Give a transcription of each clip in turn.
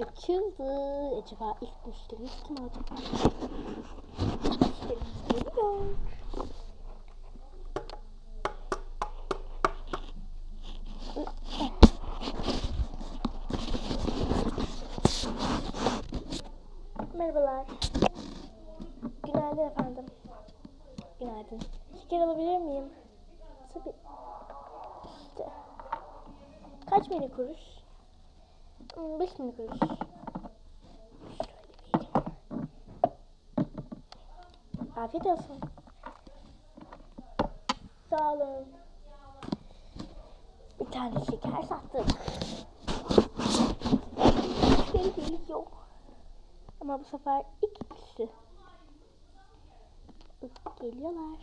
Açıldı. Acaba ilk müşterimiz kim olacak? Müşterimiz geliyor. Merhabalar. Günaydın efendim. Günaydın. Şeker alabilir miyim? Tabii. Kaç mini kuruş? Vereyim. Afiyet olsun. Sağ olun. Bir tane şeker sattık. Müşteri yok. Ama bu sefer iki kişi. Geliyorlar.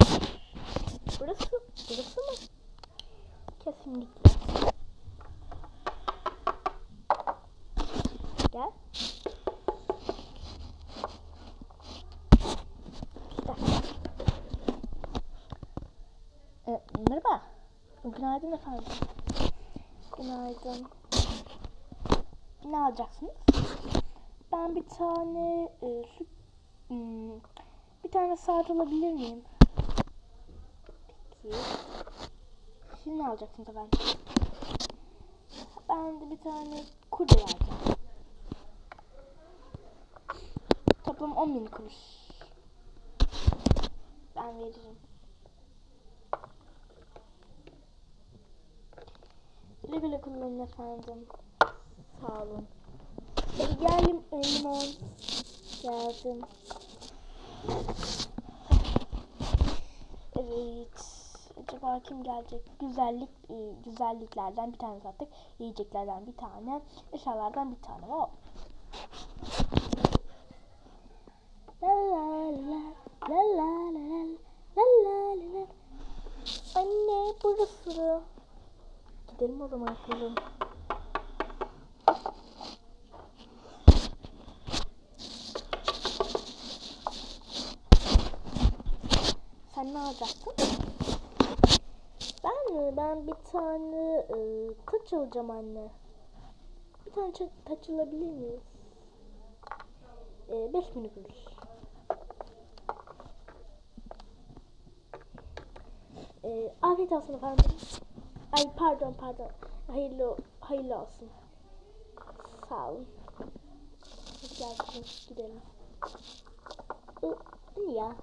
Burası, burası mı? Kesinlikle. Gel. Ee, merhaba. Günaydın efendim. Günaydın. Ne alacaksınız? Ben bir tane e, süt, hmm, bir tane saat alabilir miyim? Peki. Siz ne alacaksınız efendim? Ben de bir tane kurye alacağım. Toplam 10 bin kuruş. Ben veririm. Güle güle kullanın efendim. Sağ olun. Hadi geldim e, limon. Geldim. Evet. Acaba kim gelecek? Güzellik, e, güzelliklerden bir tane sattık. Yiyeceklerden bir tane. Eşyalardan bir tane. Wow. Burası. Gidelim o zaman kızım. Sen ne alacaksın? Ben mi? Ben bir tane e, taç alacağım anne. Bir tane taç alabilir miyiz? E, beş bin kuruş. E, afiyet olsun efendim. Ay pardon pardon. Hayırlı hayırlı olsun. Sağ olun. Hadi gel kızım, gidelim. I, ya.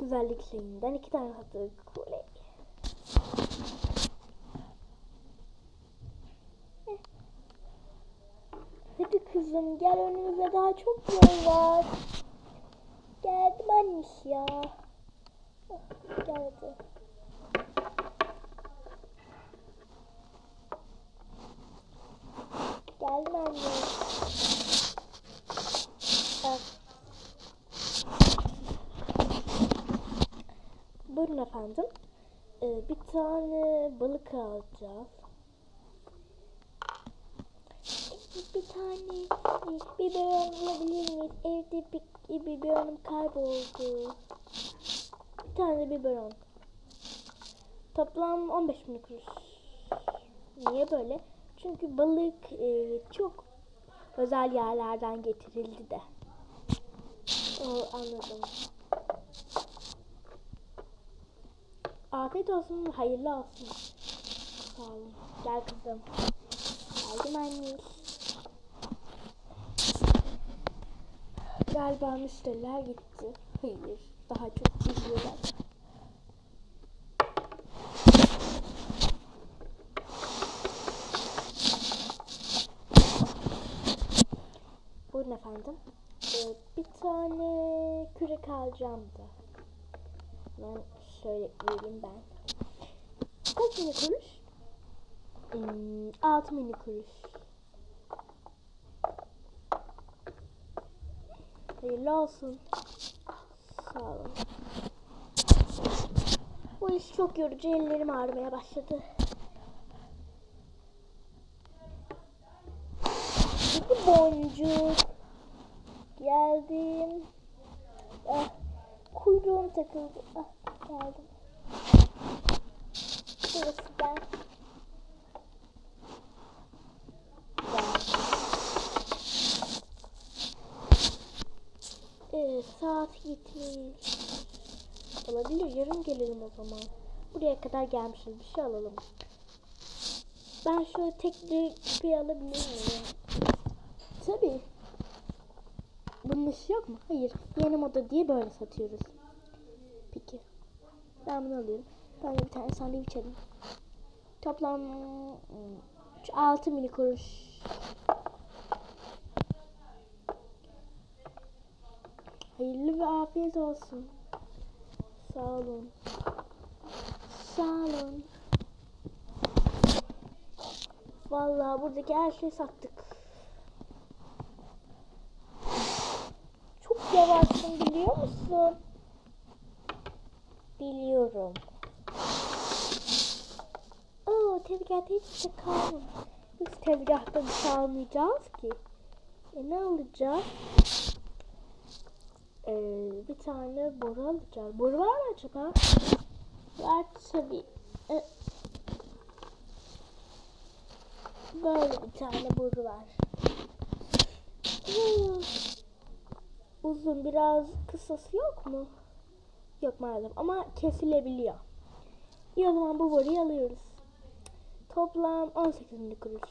Güzellik şeyinden iki tane sattık. Oley. Eh. Hadi kızım gel önümüzde daha çok yol var. Geldim anneş ya. Ah, Gel hadi. Geldim. Buyurun efendim. Ee, bir tane balık alacağız. Bir tane e, biberon alabilir miyiz? Evde bir biberonum kayboldu. Bir tane biberon. Toplam 15 bin kuruş. Niye böyle? Çünkü balık e, çok özel yerlerden getirildi de. O, anladım. Afiyet olsun, hayırlı olsun. Sağ olun. Gel kızım. Geldim anne. Galiba müşteriler gitti. Hayır, daha çok izliyorlar. Buyurun efendim. Ee, bir tane kürek alacağım da. Ben şöyle vereyim ben. Kaç mini kuruş? Hmm, 6 mini kuruş. Hayırlı olsun. Sağ olun. Bu iş çok yorucu. Ellerim ağrımaya başladı. Bir boncuk. Geldim. Ah, kuyruğum takıldı. Ah, geldim. Burası ben. Gitmiş. Olabilir yarın gelelim o zaman. Buraya kadar gelmişiz bir şey alalım. Ben şu tekli küpeyi alabilir miyim? Tabii. Bunun işi yok mu? Hayır. Yeni moda diye böyle satıyoruz. Peki. Ben bunu alıyorum. Ben bir tane sandviç alayım. Toplam 6 mini kuruş. Hayırlı ve afiyet olsun. Sağ olun. Sağ olun. Vallahi buradaki her şeyi sattık. Çok yavaşsın biliyor musun? Biliyorum. Oo tezgahta hiçbir şey kalmadı. Biz tezgahta bir şey almayacağız ki. E ne alacağız? Ee, bir tane boru alacağız. Boru var mı acaba? Var tabii. Ee, böyle bir tane boru var. Hmm. Uzun biraz kısası yok mu? Yok maalesef ama kesilebiliyor. İyi o zaman bu boruyu alıyoruz. Toplam 18 milli kuruş.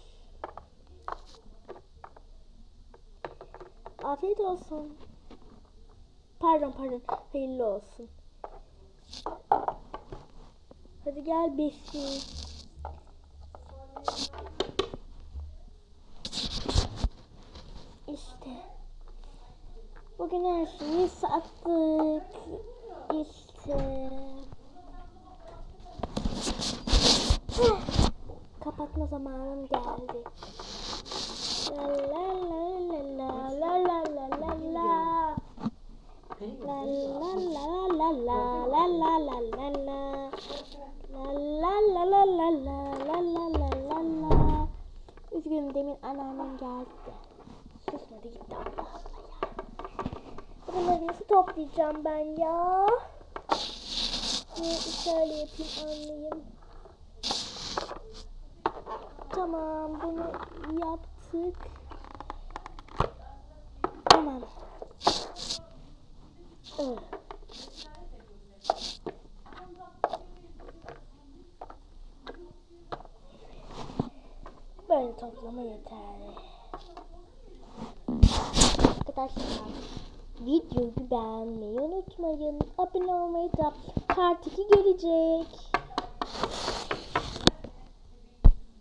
Afiyet olsun. Pardon pardon. Hayırlı olsun. Hadi gel besin. İşte. Bugün her şeyi sattık. İşte. Heh, Kapatma zamanım geldi. La la la Üzgünüm demin anneannem geldi. Susmadı gitti Allah Allah ya. Bunları nasıl toplayacağım ben ya? Şöyle yapayım anlayayım. Tamam bunu yaptık. Tamam. Böyle toplama yeterli. Arkadaşlar videoyu beğenmeyi unutmayın. Abone olmayı da part 2 gelecek.